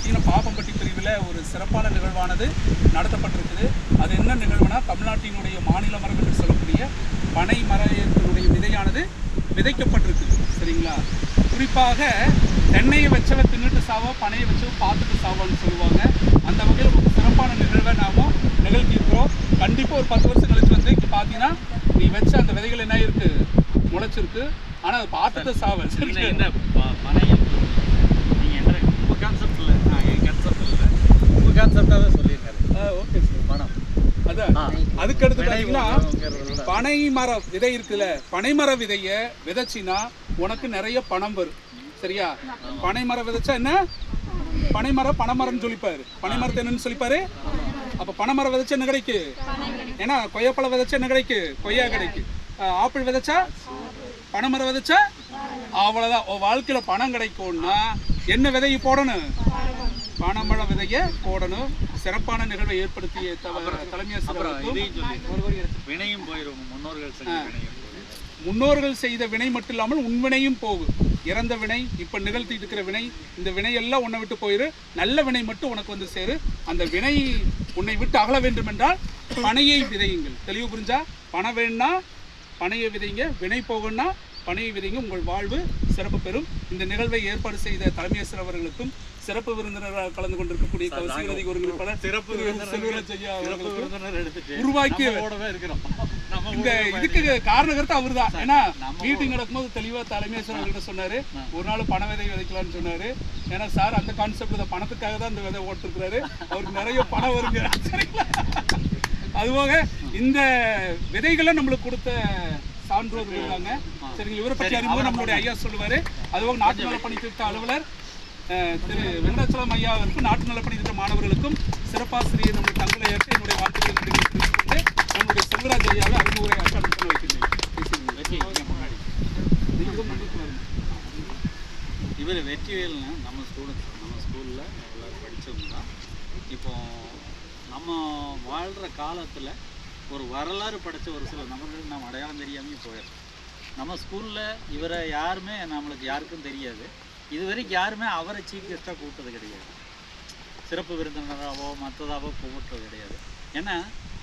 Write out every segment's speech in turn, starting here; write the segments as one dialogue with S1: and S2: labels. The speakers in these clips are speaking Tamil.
S1: பார்த்தீங்கன்னா பாப்பம்பட்டி பிரிவில் ஒரு சிறப்பான நிகழ்வானது நடத்தப்பட்டிருக்குது. அது என்ன நிகழ்வுனா தமிழ்நாட்டினுடைய மாநில மரம் என்று சொல்லக்கூடிய பனை மரத்தினுடைய விதையானது விதைக்கப்பட்டிருக்கு சரிங்களா? குறிப்பாக தென்னையை வச்சவன் தின்னுட்டு சாவா பனையை வச்சவன் பார்த்துட்டு சாவான்னு சொல்லுவாங்க. அந்த வகையில் ஒரு சிறப்பான நிகழ்வை நாம நிகழ்த்தியிருக்கிறோம். கண்டிப்பாக ஒரு பத்து வருஷம் கழிச்சு வந்து இங்கே பார்த்தீங்கன்னா நீ வச்ச அந்த விதைகள் என்ன இருக்கு? முளைச்சிருக்கு. ஆனால் அது பார்த்துட்டு சாவல் சரிங்களா?
S2: என்ன ப- பனையம் நீங்கள் என்ன உங்கள் கான்செப்ட் இல்லை நான் என் கான்செப்ட் இல்லை உங்கள் கான்செப்டாகவே சொல்லியிருக்காரு.
S1: Okay sir.
S2: பணம்.
S1: அதான். அதுக்கடுத்து பார்த்தீங்கன்னா. பனை மர விதை இருக்குல்ல பனை மர விதைய விதைச்சின்னா உனக்கு நிறைய பணம் வரும். சரியா? பனை மரம் விதைச்சா என்ன? பனை மரம் பனைமரம்னு சொல்லிப்பாரு. பனை மரத்தை என்னன்னு சொல்லிப்பாரு? அப்ப பனை மரம் விதைச்சா என்ன கிடைக்கு? ஏன்னா கொய்யாப்பழம் விதைச்சா என்ன கிடைக்கு? கொய்யா கிடைக்கு. ஆப்பிள் விதைச்சா? பனை மரம் விதைச்சா? அவ்வளவுதான். உன் வாழ்க்கையில பணம் கிடைக்கும்னா என்ன விதையை போடணும்? பனைமர விதைய போடணும். சிறப்பான நிகழ்வை ஏற்படுத்திய தலைமை
S2: சொல்லி. வினையும் போயிடும் முன்னோர்கள்.
S1: முன்னோர்கள் செய்த வினை மட்டும் இல்லாமல் உன் வினையும் போகும். இறந்த வினை இப்ப நிகழ்த்திட்டு இருக்கிற வினை இந்த வினையெல்லாம் உன்னை விட்டு போயிரு. நல்ல வினை மட்டும் உனக்கு வந்து சேரு. அந்த வினை உன்னை விட்டு அகல வேண்டும் என்றால் பனையை விதையுங்கள். தெளிவு புரிஞ்சா? பணம் வேணும்னா பனையை விதைங்க. வினை போகணும்னா பனையை விதைங்க. உங்கள் வாழ்வு சிறப்பு பெறும். இந்த நிகழ்வை ஏற்பாடு செய்த தலைமையரசர் அவர்களுக்கும் சிறப்பு விருந்தினராக கலந்து கொண்டிருக்கக்கூடிய கௌசிகரதி ஒருங்கிணைப்பாளர்
S2: சிறப்பு
S1: திரு
S2: விருந்தினர்
S1: செல்வராஜ் ஐயா
S2: சிறப்பு
S1: அவர்களுக்கும்
S2: விருந்தினர் எடுத்துட்டு
S1: உருவாக்கி
S2: நம்ம கூடவே இருக்கிறோம்.
S1: இந்த இதுக்கு காரணகர்த்தா அவர்தான். ஏன்னா
S2: நம்ம
S1: மீட்டிங் நடக்கும்போது தெளிவா தலைமையேஸ்வரர் கிட்ட சொன்னாரு. ஒரு நாள் பண விதை விதைக்கலாம்னு சொன்னாரு. ஏன்னா சார் அந்த கான்செப்ட் தான் பணத்துக்காக தான் இந்த விதை ஓட்டிருக்கிறாரு. அவருக்கு நிறைய பணம் வருங்க. சரிங்களா? அதுபோக இந்த விதைகளை நம்மளுக்கு கொடுத்த சான்றோர்கள் இருக்காங்க. சரிங்களா? இவரை பற்றி அறிமுகம் நம்மளுடைய ஐயா சொல்லுவாரு. அதுபோக நாட்டு நல பணி திட்ட அலுவலர் திரு வெங்கடாச்சலம் ஐயா அவருக்கும் நாட்டு நலப்பணி திட்ட மாணவர்களுக்கும் சிறப்பாசிரியர் நம்முடைய தங்களை ஏற்று என்னுடைய வாழ்த்துக்களை தெரிவித்துக் நம்முடைய செல்வராஜ் ஐயாவை அறிமுறை அனுப்பி வைக்கின்றேன்.
S2: இவர் வெற்றிவேல்னு நம்ம ஸ்டூடெண்ட்ஸ் நம்ம ஸ்கூலில் எல்லோரும் படித்தவங்க தான். இப்போ நம்ம வாழ்கிற காலத்தில் ஒரு வரலாறு படித்த ஒரு சில நபர்கள் நம்ம அடையாளம் தெரியாமல் போயிடும் நம்ம ஸ்கூலில் இவரை யாருமே நம்மளுக்கு யாருக்கும் தெரியாது. இது வரைக்கும் யாருமே அவரை சீஃப் கெஸ்ட்டாக கூப்பிட்டது கிடையாது. சிறப்பு விருந்தினராகவோ மற்றதாகவோ கூப்பிட்டது கிடையாது. ஏன்னா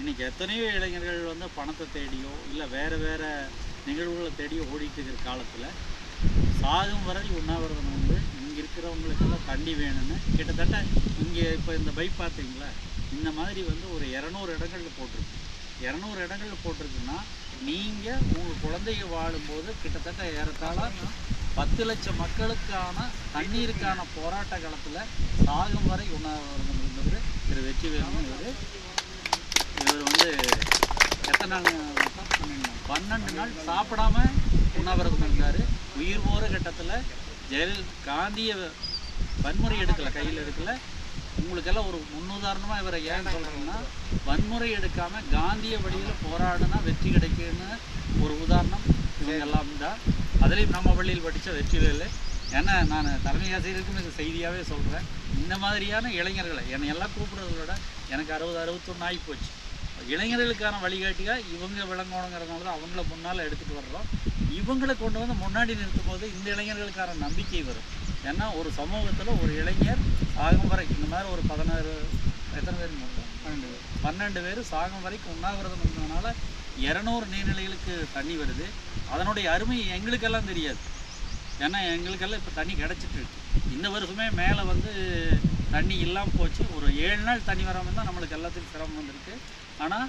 S2: இன்னைக்கு எத்தனையோ இளைஞர்கள் வந்து பணத்தை தேடியோ இல்லை வேறு வேறு நிகழ்வுகளை தேடியோ ஓடிட்டு இருக்கிற காலத்தில் சாகும் வரை உண்ணாவிரதம் வந்து இங்கே இருக்கிறவங்களுக்கெல்லாம் தண்ணி வேணும்னு கிட்டத்தட்ட இங்கே இப்போ இந்த பைப் பார்த்தீங்களா? இந்த மாதிரி வந்து ஒரு இரநூறு இடங்களில் போட்டிருக்கு. இரநூறு இடங்களில் போட்டிருக்குன்னா நீங்கள் உங்கள் குழந்தைங்க வாழும்போது கிட்டத்தட்ட ஏறத்தாழ பத்து லட்சம் மக்களுக்கான தண்ணீருக்கான போராட்ட காலத்தில் சாகும் வரை உண்ணாவிரதம் இருந்தவர் திரு வெற்றிவேலன் இவர். இவர் வந்து எத்தனை நாள் பன்னெண்டு நாள் சாப்பிடாம உண்ணாவிரதம் இருந்தார். உயிர் போகிற கட்டத்தில் ஜெயல் காந்திய வன்முறை எடுக்கலை கையில் எடுக்கலை. உங்களுக்கெல்லாம் ஒரு முன்னுதாரணமாக இவரை ஏன் சொல்கிறோம்னா வன்முறை எடுக்காமல் காந்திய வழியில் போராடினா வெற்றி கிடைக்குன்னு ஒரு உதாரணம் இவங்க எல்லாம் தான் அதுலேயும் நம்ம பள்ளியில் படித்த வெற்றிவேலு. ஏன்னா நான் தலைமை ஆசிரியருக்கும் இது செய்தியாகவே சொல்கிறேன் இந்த மாதிரியான இளைஞர்களை என்னை எல்லாம் கூப்பிடுறத விட எனக்கு அறுபது அறுபத்தொன்று ஆகி போச்சு இளைஞர்களுக்கான வழிகாட்டியாக இவங்க விளங்கணுங்கிறதுனால தான் அவங்கள முன்னால் எடுத்துகிட்டு வர்றோம். இவங்களை கொண்டு வந்து முன்னாடி நிறுத்தும் போது இந்த இளைஞர்களுக்கான நம்பிக்கை வரும். ஏன்னா ஒரு சமூகத்தில் ஒரு இளைஞர் சாகும் வரை இந்த மாதிரி ஒரு பதினாறு எத்தனை பேர் மொத்தம் பன்னெண்டு பேர். பன்னெண்டு பேர் சாகும் வரைக்கும் உண்ணாவிரதம் இருந்ததுனால இரநூறு நீர்நிலைகளுக்கு தண்ணி வருது. அதனுடைய அருமை எங்களுக்கெல்லாம் தெரியாது. ஏன்னா எங்களுக்கெல்லாம் இப்போ தண்ணி கிடச்சிட்டு இருக்கு. இந்த வருஷமே மேலே வந்து தண்ணி இல்லாமல் போச்சு. ஒரு ஏழு நாள் தண்ணி வராமல் தான் நம்மளுக்கு எல்லாத்துக்கும் சிரமம் வந்திருக்கு. ஆனால்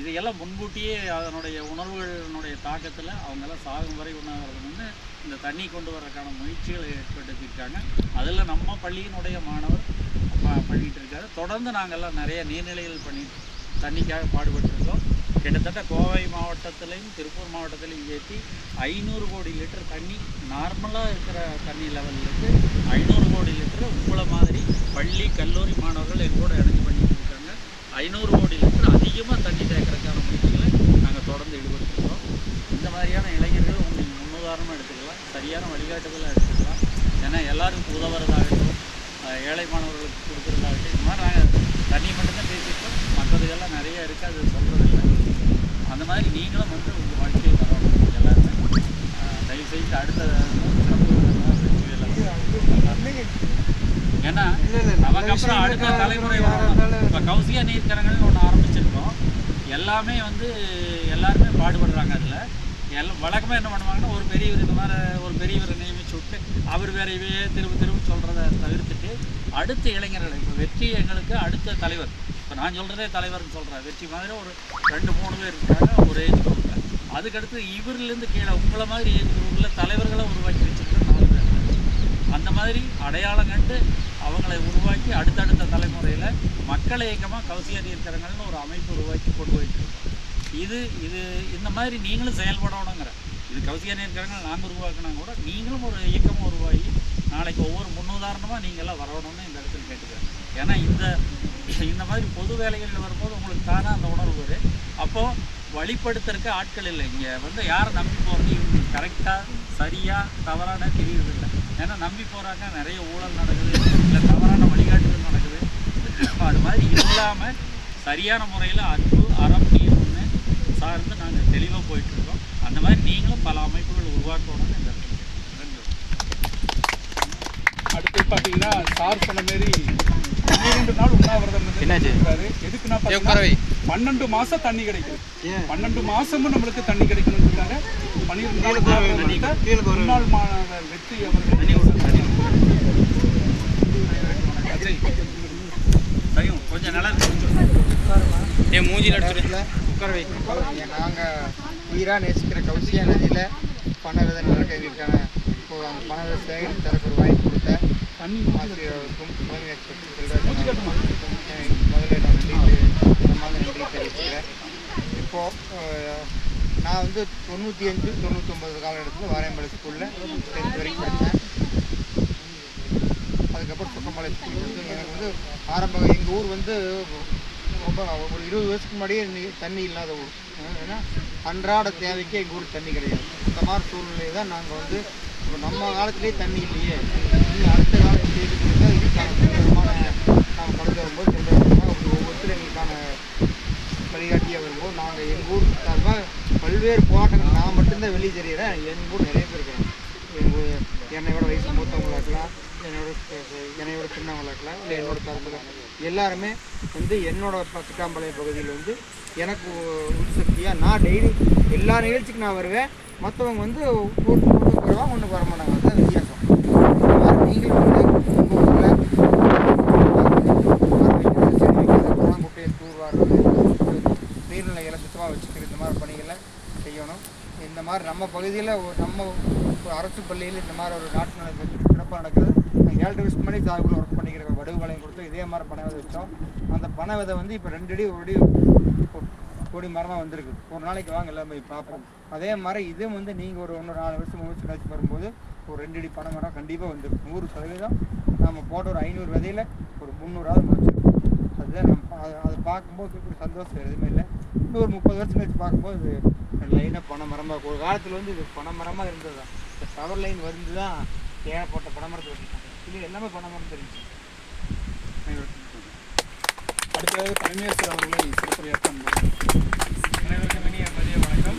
S2: இதையெல்லாம் முன்கூட்டியே அதனுடைய உணர்வுகளினுடைய தாக்கத்தில் அவங்கெல்லாம் சாகும் வரை உண்ணாவிரதம்னு இந்த தண்ணி கொண்டு வரக்கான முயற்சிகளை ஏற்படுத்தியிருக்காங்க. அதில் நம்ம பள்ளியினுடைய மாணவர் பண்ணிகிட்டு இருக்காரு தொடர்ந்து நாங்கள்லாம் நிறைய நீர்நிலைகள் பண்ணி தண்ணிக்காக பாடுபட்டிருக்கோம். கிட்டத்தட்ட கோவை மாவட்டத்திலையும் திருப்பூர் மாவட்டத்திலையும் ஏற்றி ஐநூறு கோடி லிட்டர் தண்ணி நார்மலாக இருக்கிற தண்ணி லெவலுக்கு ஐநூறு கோடி லிட்டர் உங்களை மாதிரி பள்ளி கல்லூரி மாணவர்கள் எங்கூட இணைஞ்சு பண்ணிட்டு இருக்காங்க ஐநூறு கோடி லிட்டர் அதிகமாக தண்ணி தேவை. முயற்சிகளை நாங்கள் தொடர்ந்து ஈடுபட்டுருக்கோம் இந்த மாதிரியான இளைஞர்கள் உங்களுக்கு முன்னுதாரணமாக எடுத்துக்கலாம். சரியான வழிகாட்டுதலாக எடுத்துக்கலாம். ஏன்னா எல்லாருக்கும் உதவுறதாகட்டும் ஏழை மாணவர்களுக்கு கொடுக்குறதாகட்டும் இந்த மாதிரி நாங்கள் தண்ணி மட்டும்தான் பேசியிருக்கோம். மற்றதுக்கெல்லாம் நிறைய இருக்குது அது சொல்கிறதில்ல அந்த மாதிரி நீங்களும் வந்து உங்கள் வாழ்க்கையில் வரணும் எல்லாருமே. தயவு செய்து அடுத்த ஏன்னா நமக்கு அப்புறம் அடுத்த தலைமுறை வரணும் இப்போ கௌசியா நீர்க்கரங்கள்னு ஒன்று ஆரம்பிச்சிருக்கோம். எல்லாமே வந்து எல்லாருமே பாடுபடுறாங்க அதில். எல்லாம் வழக்கமாக என்ன பண்ணுவாங்கன்னா ஒரு பெரியவர் இந்த மாதிரி ஒரு பெரியவரை நியமிச்சு விட்டு அவர் வேற இவையே திரும்ப திரும்ப சொல்கிறத தவிர்த்துட்டு அடுத்த இளைஞர்கள் இப்போ வெற்றி எங்களுக்கு அடுத்த தலைவர். இப்போ நான் சொல்கிறதே தலைவர்னு சொல்கிறேன் வெற்றி மாதிரி ஒரு ரெண்டு மூணு பேர் இருக்காங்க ஒரு ஏஜ் குரூப்பில் அதுக்கடுத்து இவர்லேருந்து கீழே உங்களை மாதிரி ஏஜ் குரூப்பில் தலைவர்களை உருவாக்கி வச்சுருக்க நாலு பேர். அந்த மாதிரி அடையாளம் கண்டு அவங்களை உருவாக்கி அடுத்தடுத்த தலைமுறையில் மக்கள் இயக்கமாக கௌசியா நீர்க்கரங்கள்னு ஒரு அமைப்பு உருவாக்கி கொண்டு போயிட்டு இது இது இந்த மாதிரி நீங்களும் செயல்படணுங்கிற இது கௌசியா இருக்கிறவங்க நாங்கள் உருவாக்கினா கூட நீங்களும் ஒரு இயக்கமாக உருவாகி நாளைக்கு ஒவ்வொரு முன்னுதாரணமாக நீங்கள்லாம் வரணும்னு இந்த இடத்துல கேட்டுக்கிறேன் ஏன்னா இந்த இந்த மாதிரி பொது வேலைகளில் வரும்போது உங்களுக்கு தானே அந்த உணர்வு வரும். அப்போது வழிப்படுத்துறதுக்கு ஆட்கள் இல்லை. இங்கே வந்து யாரை நம்பி போகிறது கரெக்டாக சரியாக தவறான தெரியறதில்லை ஏன்னா நம்பி போகிறாங்க நிறைய ஊழல் நடக்குது இல்லை தவறான வழிகாட்டுதல் நடக்குது. அது மாதிரி இல்லாமல் சரியான முறையில் அன்பு அறம் நீர்னு சார்ந்து நாங்கள் தெளிவாக போயிட்டுருக்கோம். அந்த மாதிரி நீங்களும் பல அமைப்புகள் உருவாக்கணும்னு இந்த. நன்றி.
S1: அடுத்து பார்த்தீங்கன்னா சார் சொன்ன மாரி பன்னிரெண்டு நாள் உண்ணாவிரதம். எதுக்குன்னா பன்னெண்டு மாசம் தண்ணி கிடைக்கும்.
S3: ஏன்?
S1: பன்னெண்டு மாசமும் நம்மளுக்கு தண்ணி கிடைக்கணுன்றதுக்காக பன்னிரெண்டு. முன்னாள் மாணவர் வெற்றி அவர்கள்
S2: கொஞ்சம் நல்லா இருக்கு.
S3: என் மூஞ்சியில் அடிச்சுட்டு உட்கார வைக்கணும் நாங்கள் உயிராக நேசிக்கிற கௌசியா நதியில் பண விதை நடக்க எங்களுக்கான இப்போ அந்த பண விதை சேகரித்து தரக்கு ஒரு வாய்ப்பு கொடுத்த
S1: தண்ணி
S3: ஆசிரியர்களுக்கும் முதலமைச்சர் செல்வராஜன் முதல்ல நான் நன்றி தெரி- மனமார்ந்த நன்றி தெரிவிச்சுக்கிறேன் இப்போது நான் வந்து தொண்ணூற்றி அஞ்சு தொண்ணூற்றொம்பது காலகட்டத்தில் வாரியம்பாடி ஸ்கூலில் டென்த் வரைக்கும் படித்தேன். அதுக்கப்புறம் சுக்கமலை ஸ்கூல் வந்து எனக்கு வந்து ஆரம்ப எங்கள் ஊர் வந்து ரொம்ப ஒரு இருபது வருஷத்துக்கு முன்னாடியே தண்ணி இல்லாத ஊர். ஏன்னா அன்றாட தேவைக்கு எங்கள் ஊர் தண்ணி கிடையாது. இந்த மாதிரி சூழ்நிலை தான் நாங்கள் வந்து இப்போ நம்ம காலத்துலேயே தண்ணி இல்லையே. அடுத்த காலத்தில் எப்படி இதுக்கான சுதந்திரமான நாம் கடந்து வரும்போது ஒவ்வொருத்தரும் எங்களுக்கான வழிகாட்டியாக வரும்போது நாங்கள் எங்கள் ஊர் சார்பாக பல்வேறு போராட்டங்கள் நான் மட்டும்தான் வெளியே தெரிகிறேன் எங்கள் ஊர் நிறைய பேர் இருக்கிறேன் எங்கள் ஊர் என்னையோட வயசு மூத்தவங்களா இருக்கலாம் என்னோட என்னையோட சின்னவங்களா இருக்கலாம் இல்லை என்னோட சார்பில் எல்லாருமே வந்து என்னோட திட்டாம்பாளையம் சிட்டாம்பாளையம் பகுதியில் வந்து எனக்கு உற்சக்தியாக நான் டெய்லி எல்லா நிகழ்ச்சிக்கும் நான் வருவேன். மற்றவங்க வந்து ஒன்று ஒன்று வருவாங்க ஒன்று வர மாட்டாங்க அதுதான் வித்தியாசம். நீங்களும் வந்து உங்கள் ஊரில் குளங்குட்டையை தூர்வாடுறது நீர்நிலைகளை சுத்தமாக வச்சுக்கிறது இந்த மாதிரி பணிகளை செய்யணும் இந்த மாதிரி நம்ம பகுதியில் நம்ம ஒரு அரசு பள்ளியில் இந்த மாதிரி ஒரு நாட்டு நடக்குது சிறப்பாக நடக்குது. ஏழு வருஷம் முன்னாடி சாகுபடி ஒர்க் பண்ணிக்கிற வடுவுகளையும் கொடுத்து இதே மாதிரி பனை விதை வச்சோம். அந்த பனை விதை வந்து இப்போ ரெண்டு அடி ஒரு அடி கொ- கொடி மரமாக வந்திருக்கு. ஒரு நாளைக்கு வாங்க எல்லாமே போய் பார்ப்போம். அதே மாதிரி இதே வந்து நீங்கள் ஒரு ஒன்று நாலு வருஷம் மூணு வருஷம் கழிச்சு வரும்போது ஒரு ரெண்டு அடி பனை மரம் கண்டிப்பாக வந்துருக்கு நூறு சதவீதம் நம்ம போட்ட ஒரு ஐநூறு விதையில் ஒரு முந்நூறாவது முடிச்சிருக்கோம் அதுதான் நம்ம அதை அதை பார்க்கும்போது சந்தோஷம் எதுவுமே இல்லை. இன்னும் ஒரு முப்பது வருஷம் கழிச்சு பார்க்கும்போது இது லைனாக பனை மரமாக ஒரு காலத்தில் வந்து இது பனை மரமாக இருந்தது தான். இந்த டவர் லைன் வந்து தான் தேவை போட்ட பனை மரத்தை வச்சுட்டாங்க இது எல்லாமே பனை மரம் தெரிஞ்சு
S1: அடுத்தது தலைமையேசர் அவர்களை
S4: அனைவருக்கும் இனிய மதிய வணக்கம்.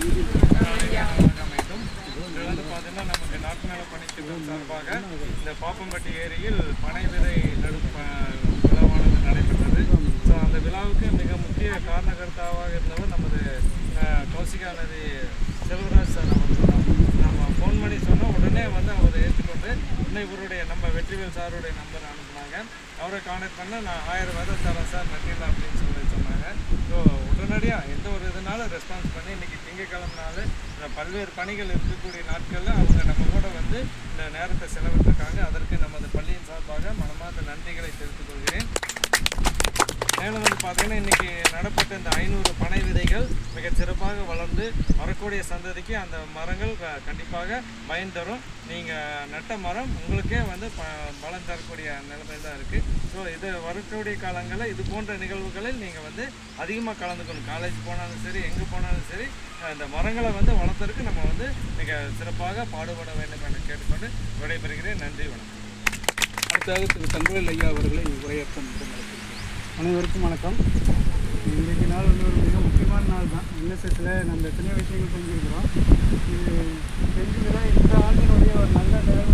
S4: வணக்கம் மீண்டும் இது வந்து பார்த்தீங்கன்னா நமக்கு நாட்டு நல பணித்திட்டம் சார்பாக இந்த பாப்பம்பட்டி ஏரியில் பனை விதை நடும் ப- விழாவானது நடைபெற்றது. ஸோ அந்த விழாவுக்கு மிக முக்கிய காரணகர்த்தாவாக இருந்தவர் நமது கௌசிகா நதி செல்வராஜ் சார் அவர்கள் நம்ம ஃபோன் பண்ணி சொன்னோம். உடனே வந்து அவரை ஏற்றுக்கொண்டு இன்னும் இவருடைய நம்ம வெற்றிவேல் சாருடைய நம்பர் அனுப்புனாங்க. அவரை கான்டாக்ட் பண்ண நான் ஆயிரம் வேதம் தரேன் சார் நன்றிதான் அப்படின்னு சொல்லி சொன்னாங்க. ஸோ உடனடியாக எந்த ஒரு இதனாலும் ரெஸ்பான்ஸ் பண்ணி இன்றைக்கி திங்கக்கிழமனால இந்த பல்வேறு பணிகள் இருக்கக்கூடிய நாட்களில் அவங்க நம்ம கூட வந்து இந்த நேரத்தை செலவிட்டிருக்காங்க. அதற்கு நமது பள்ளியின் சார்பாக மனமார்ந்த நன்றிகளை தெரிவித்துக் கொள்கிறேன். மேலும் வந்து பார்த்தீங்கன்னா இன்னைக்கு நடப்பட்ட இந்த ஐநூறு பனை விதைகள் மிக சிறப்பாக வளர்ந்து வரக்கூடிய சந்ததிக்கு அந்த மரங்கள் க- கண்டிப்பாக பயன் தரும். நீங்கள் நட்ட மரம் உங்களுக்கே வந்து ப பலன் தரக்கூடிய நிலைமை தான் இருக்குது ஸோ இது வரக்கூடிய காலங்களில் இது போன்ற நிகழ்வுகளில் நீங்கள் வந்து அதிகமாக கலந்துக்கணும். காலேஜ் போனாலும் சரி எங்கே போனாலும் சரி அந்த இந்த மரங்களை வந்து வளர்த்துறதுக்கு நம்ம வந்து மிக சிறப்பாக பாடுபட வேண்டும் என கேட்டுக்கொண்டு விடைபெறுகிறேன். நன்றி வணக்கம்.
S1: அடுத்தது திரு தங்கவேல் ஐயா அவர்களை உரையாற்ற
S5: அனைவருக்கும் வணக்கம். இன்றைக்கு நாள் வந்து ஒரு மிக முக்கியமான நாள் தான். என்எஸ்எஸ்ல நம்ம எத்தனையோ விஷயங்கள் செஞ்சுருக்கிறோம் இது செஞ்சதில் இந்த ஆண்டினுடைய ஒரு நல்ல நிகழ்வு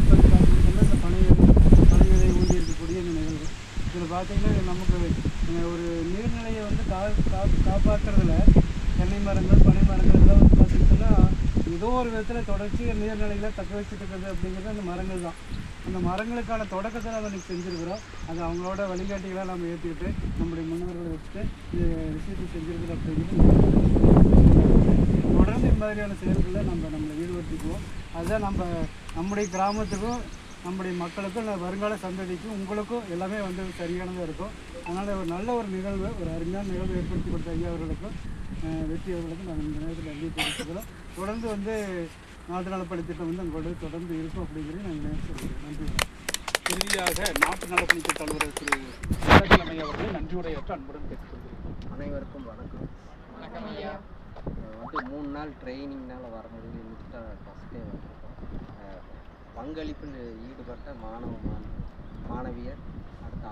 S5: இந்த பனை பனை விதை இருக்கக்கூடிய இந்த நிகழ்வு. பார்த்தீங்கன்னா நமக்கு ஒரு நீர்நிலையை வந்து கா கா காப்பாற்றுறதுல தென்னை மரங்கள் பனை மரங்கள் இதெல்லாம் வந்து பார்த்திங்கன்னா ஏதோ ஒரு விதத்தில் தொடர்ச்சி நீர்நிலைகளை தக்க வச்சுட்டு இருக்கிறது அப்படிங்கிறது அந்த மரங்கள் தான். அந்த மரங்களுக்கான தொடக்கத்தை அதை இன்னைக்கு செஞ்சுருக்கிறோம். அது அவங்களோட வழிகாட்டிகளாக நம்ம ஏற்றிக்கிட்டு நம்முடைய முன்னோர்களை வச்சுட்டு இந்த விஷயத்தை செஞ்சுருக்குது அப்படிங்கிறது தொடர்ந்து இந்த மாதிரியான செயல்களை நம்ம நம்மளை ஈடுபடுத்திக்குவோம். அதுதான் நம்ம நம்முடைய கிராமத்துக்கும் நம்முடைய மக்களுக்கும் வருங்கால சந்ததிக்கும் உங்களுக்கும் எல்லாமே வந்து சரியானதாக இருக்கும். அதனால் ஒரு நல்ல ஒரு நிகழ்வு ஒரு அருமையான நிகழ்வு ஏற்படுத்தி கொடுத்த ஐயா அவர்களுக்கும் வெற்றி அவர்களுக்கும் நாங்கள் இந்த நேரத்தில் நன்றி தெரிவிச்சுக்கிறோம் தொடர்ந்து வந்து நாட்டு நலப்பணி திட்டம் வந்து உங்களோட தொடர்ந்து இருக்கும் அப்படிங்கிறது நாங்கள் நினைச்சிருக்கோம் நன்றி.
S1: இறுதியாக நாட்டு நலப்பணிக்கு தலைவர் திரு சிவராஜலமை அவர்களை நன்றியுரையற்ற அன்புடன் கேட்டுக்கொள்கிறேன்.
S6: அனைவருக்கும் வணக்கம். வணக்கம் ஐயா. வந்து மூணு நாள் ட்ரைனிங்னால வர முடியல இன்னைக்கு தான் ஃபஸ்ட் டே வந்திருக்கோம். பங்களிப்பில் ஈடுபட்ட மாணவ மாண மாணவியர்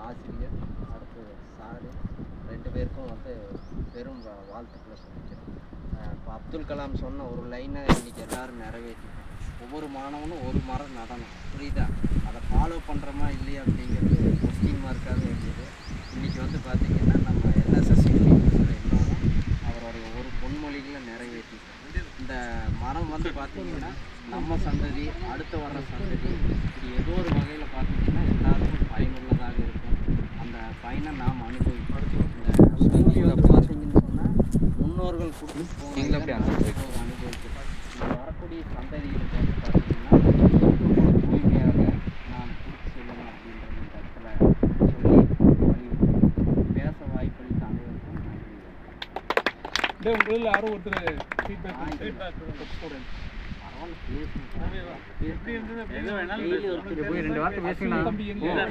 S6: ஆசிரியர் அடுத்து சாரு ரெண்டு பேருக்கும் வந்து பெரும் வாழ்த்துக்களை சொல்லிக்கிறேன். இப்போ அப்துல் கலாம் சொன்ன ஒரு லைனை இன்றைக்கி எல்லோரும் நிறைவேற்றிட்டோம். ஒவ்வொரு மாணவனும் ஒரு மரம் நடனம் புரியுதா? அதை ஃபாலோ பண்ணுறோமா இல்லையா அப்படிங்கிறது கொஸ்டின் மார்க்காக இருந்தது. இன்னைக்கு வந்து பார்த்திங்கன்னா நம்ம என்எஸ்எஸ் எல்லோரும் அவருடைய ஒரு பொன்மொழிகளை நிறைவேற்றிட்டோம். இந்த மரம் வந்து பார்த்திங்கன்னா நம்ம சந்ததி அடுத்து வர்ற சந்ததி இப்படி ஏதோ ஒரு வகையில் பார்த்தீங்கன்னா எல்லாருக்கும் பயனுள்ள பயனை நாம் வந்து பார்த்தீங்கன்னு சொன்னால் முன்னோர்கள் கொடுத்து போன அனுபவிக்கிறோம். இந்த வரக்கூடிய சந்ததிகளுக்கு வந்து பார்த்தீங்கன்னா தூய்மையாக நாம் கொடுத்து செல்லணும் இந்த இடத்துல சொல்லி. பேச வாய்ப்பளித்த அனைவருக்கும் நன்றி.
S1: உங்களில் யாரும் ஒருத்தர் ஃபீட்பேக் ஸ்டூடெண்ட்
S6: போய் ரெண்டு வார்த்தை பேசுங்க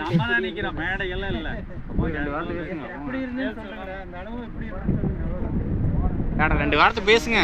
S2: நம்ம தான் நிக்கிறோம் இல்ல
S6: ரெண்டு வார்த்தை பேசுங்க
S5: எப்படி எப்படி
S7: ரெண்டு வார்த்தை பேசுங்க.